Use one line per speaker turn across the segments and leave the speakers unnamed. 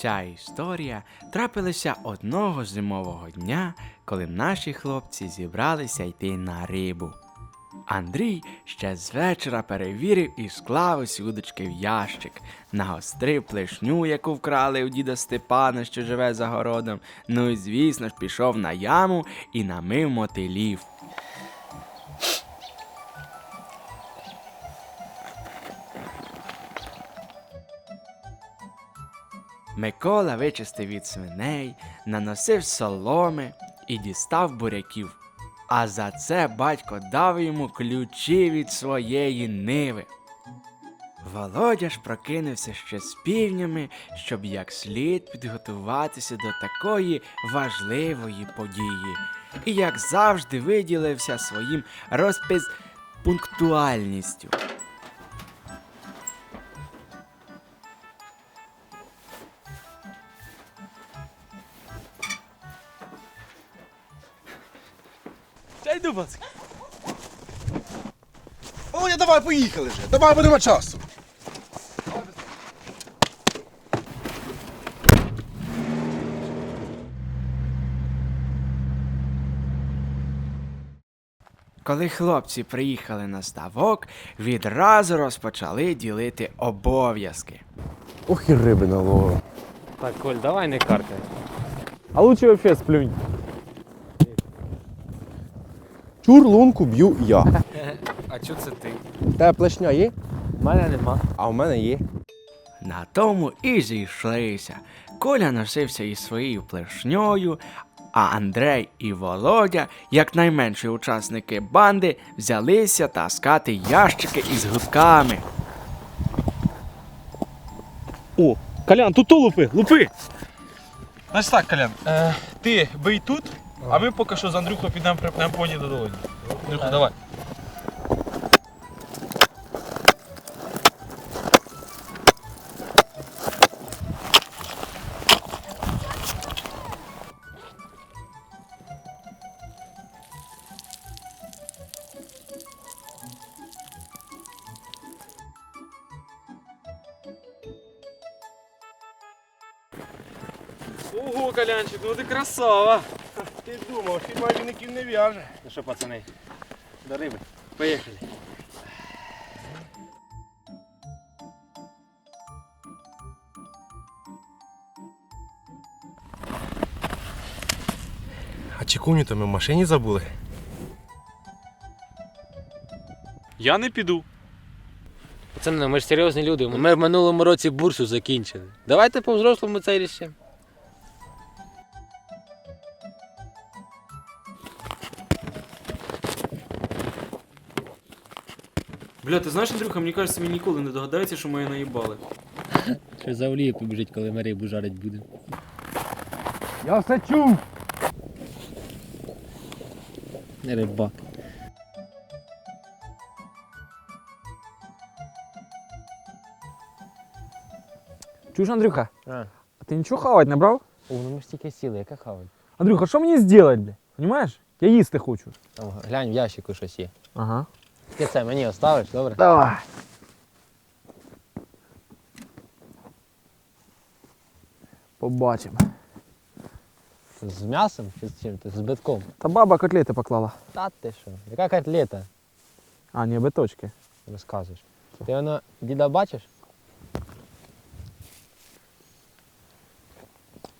Ця історія трапилася одного зимового дня, коли наші хлопці зібралися йти на рибу. Андрій ще з вечора перевірив і склав усі удочки в ящик, нагострив плешню, яку вкрали у діда Степана, що живе за городом. Ну і звісно ж пішов на яму і намив мотилів. Микола вичистив від свиней, наносив соломи і дістав буряків. А за це батько дав йому ключі від своєї ниви. Володя ж прокинувся ще з півнями, щоб як слід підготуватися до такої важливої події, і як завжди виділився своїм розпис-пунктуальністю.
Та йду, пацки. Володя, давай поїхали вже. Давай будемо часу.
Коли хлопці приїхали на ставок, відразу розпочали ділити обов'язки.
Ох і риби наловив.
Так, Коль, давай не каркай.
А лучше вообще сплюнь. Чур лунку б'ю я.
А чо це ти?
Тебе плешня є?
У мене нема.
А в мене є.
На тому і зійшлися. Коля носився із своєю плешньою, а Андрей і Володя, як найменші учасники банди, взялися таскати ящики із гудками.
О, Колян, тут то лупи, лупи!
Значить так, Колян, е, ти бий тут, а ми поки що з Андрюхою підемо припнемо поні до долоні. Андрюха, давай.
Ого, Колянчик, ну ти красава!
Ти думав, що майже не в'яже.
Ну що, пацани, до риби. Поїхали.
А чекуню то ми в машині забули.
Я не піду.
Пацани, ну ми ж серйозні люди. Ми в минулому році бурсу закінчили. Давайте по-взрослому це рішимо.
Бля, ти знаєш, Андрюха, мені кажеться, мені ніколи не догадається, що ми наїбали.
Що за олію побіжить, коли ми рибу жарить будемо.
Я все чув.
Не рибак.
Чуєш, Андрюха,
А.
а ти нічого хавать не брав?
О, ну ми ж тільки сіли, яка хавать.
Андрюха, що мені зробити, бля? Понимаєш? Я їсти хочу.
Там глянь в ящику щось є.
Ага.
Ти це мені оставиш, добре?
Давай. Побачимо.
З м'ясом чи з чим? Ти з битком?
Та баба котлети поклала.
Та ти що? Яка котлета?
А, ні, биточки.
Розказуєш. Ти воно діда бачиш?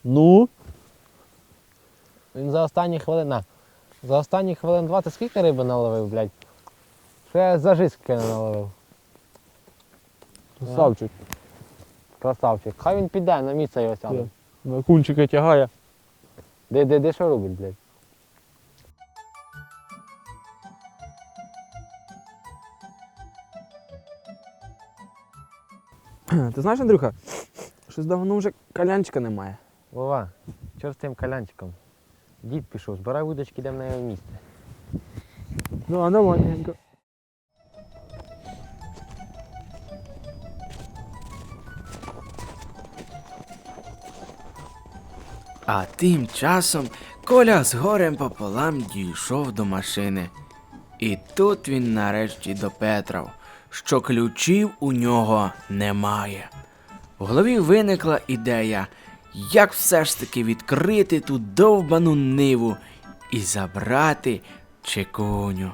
Ну?
Він за останні хвилин. На. За останні хвилин 20 скільки риби наловив, блядь? Що я за жиски не наловив?
Красавчик.
Красавчик. Хай він піде, на місце його сяде.
На кунчика тягає.
Де, де, де що робить, блядь?
Ти знаєш, Андрюха, щось давно вже калянчика немає.
Вова, чого з тим калянчиком? Дід пішов, збирай вудочки, йдемо на його місце.
Ну, а давай,
А тим часом Коля з горем пополам дійшов до машини. І тут він нарешті допетрав, що ключів у нього немає. В голові виникла ідея, як все ж таки відкрити ту довбану ниву і забрати чекуню.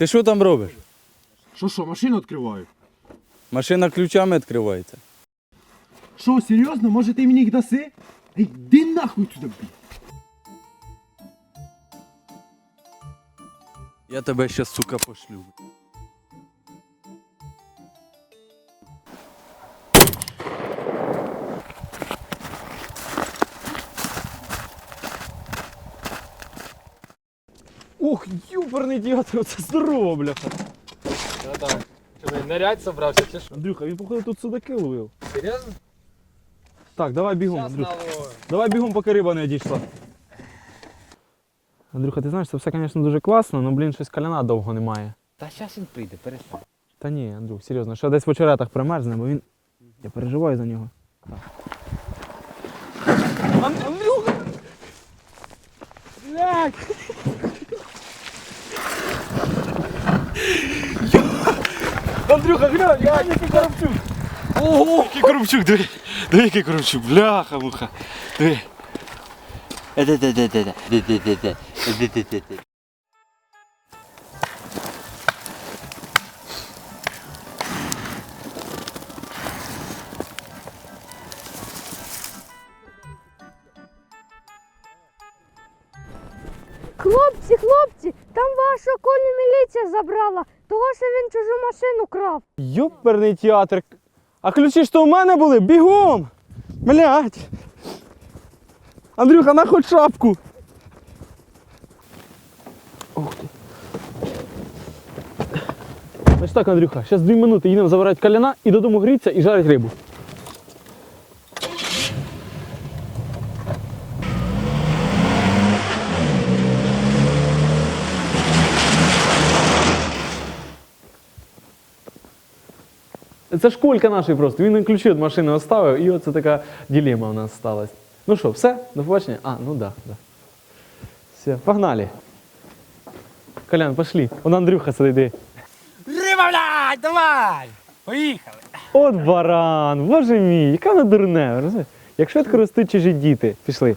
Ти що там робиш?
Що, що, машину відкриваю?
Машина ключами відкривається.
Що, серйозно? Може ти мені їх даси? Ей, йди нахуй туди, блін.
Я тебе ще, сука, пошлю.
Ух, юперний діатр, це здорово, бляха.
Нырять собрався чи що?
Андрюха, він походу тут судаки ловив.
Серйозно?
Так, давай бігом, Андрюха. Давай бігом, поки риба не одійшла. Андрюха, ти знаєш, це все, звісно, дуже класно, але, блін, щось каляна довго немає.
Та зараз він прийде, перестань.
Та ні, Андрюх, серйозно, ще десь в очеретах примерзне, бо він. Я переживаю за нього. Ан- Андрюха! Блядь! Андрюха, глянь, глянь, який коробчук!
Ого, який коробчук, диви, диви, який коробчук, бляха, муха. Диви.
Хлопці, хлопці, там ваша коні міліція забрала, того що він чужу машину крав.
Юперний театр. А ключі то у мене були? Бігом! Блять! Андрюха, на хоч шапку! Ух ти. Значить так, Андрюха, зараз дві минути їдемо забирати каляна і додому гріться і жарить рибу. Це школька нашої просто. Він ключі від машини оставив, і оце така ділема у нас сталася. Ну що, все? До побачення? А, ну да, да. Все, погнали. Колян, пошли. Вон Андрюха сидить.
Риба, блядь, давай! Поїхали!
От баран, боже мій, яка вона дурне. розумієш? Як швидко ростуть чужі діти. Пішли.